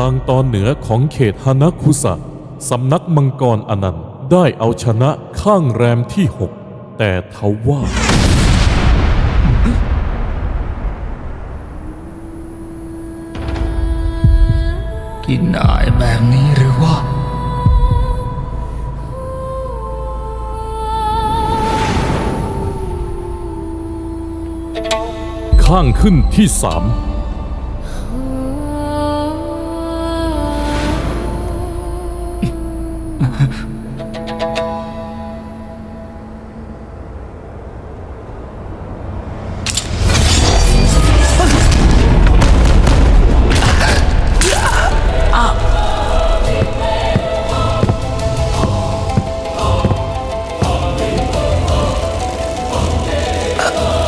ทางตอนเหนือของเขตฮานาคุสะสำนักมังกรอนันต์ได้เอาชนะข้างแรมที่หกแต่ทว่า กินได้แบบนี้หรือว่าข้างขึ้นที่สาม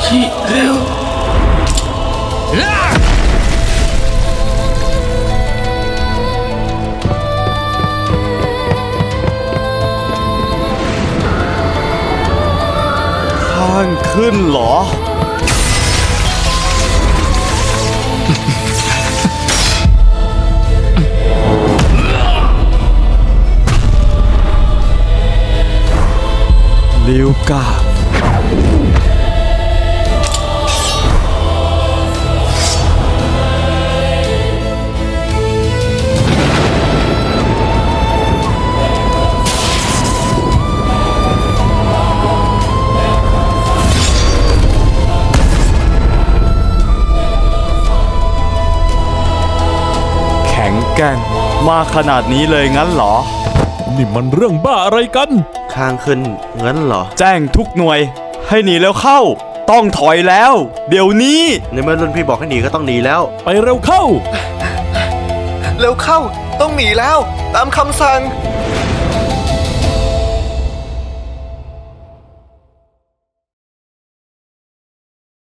ชิเขึ้นหรอ ลิวกา แข็งแกร่งมากขนาดนี้เลยงั้นเหรอ นี่มันเรื่องบ้าอะไรกัน ข้างขึ้นงั้นเหรอ แจ้งทุกหน่วย ให้หนีแล้วเข้า ต้องถอยแล้ว เดี๋ยวนี้ ในเมื่อรุ่นพี่บอกให้หนีก็ต้องหนีแล้ว ไปเร็วเข้า เร็วเข้า ต้องหนีแล้ว ตามคำสั่ง